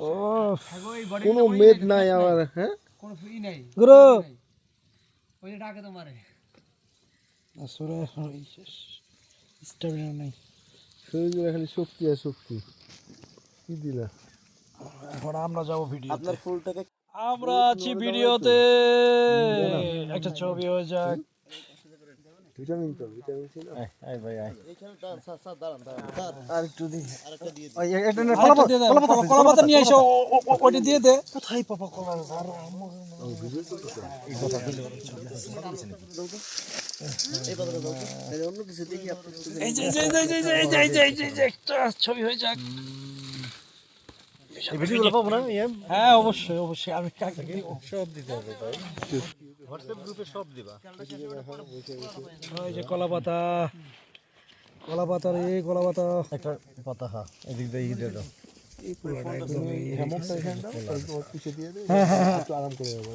ও কোনো মেদ নাই আমার হ্যাঁ? কোনো ফ্রি নাই গুরু! ওই ডাকে তোমারে। আসলে স্টামিনা নাই। শরীরে খালি শক্তি আর শক্তি। কি দিলা? এখন আমরা যাব ভিডিও আপনার ফুলটাকে আমরা আছি ভিডিওতে। একটা ছবি হয়ে যাক। ভিটামিন তো ভিটামিন সি না? আই ভাই আই এইখানে স্যার স্যার দাঁড়ান দাঁড়ান। আর একটু দিন। আরেকটা দিয়ে দিন। এটা না কলা কলা নিয়ে এসো ওটা দিয়ে দে। কোথায় পাবা কলা আর ছবি হয়ে যাক। হ্যাঁ অবশ্যই অবশ্যই। আমি কাকে সব দিতে হবে হোয়াটসঅ্যাপ গ্রুপে সব দিবা। এই যে কলা পাতা কলা পাতা রে কলা পাতা। একটা পাতা হা এদিক দিয়ে দিয়ে দাও। হ্যাঁ হ্যাঁ আরাম করে যাব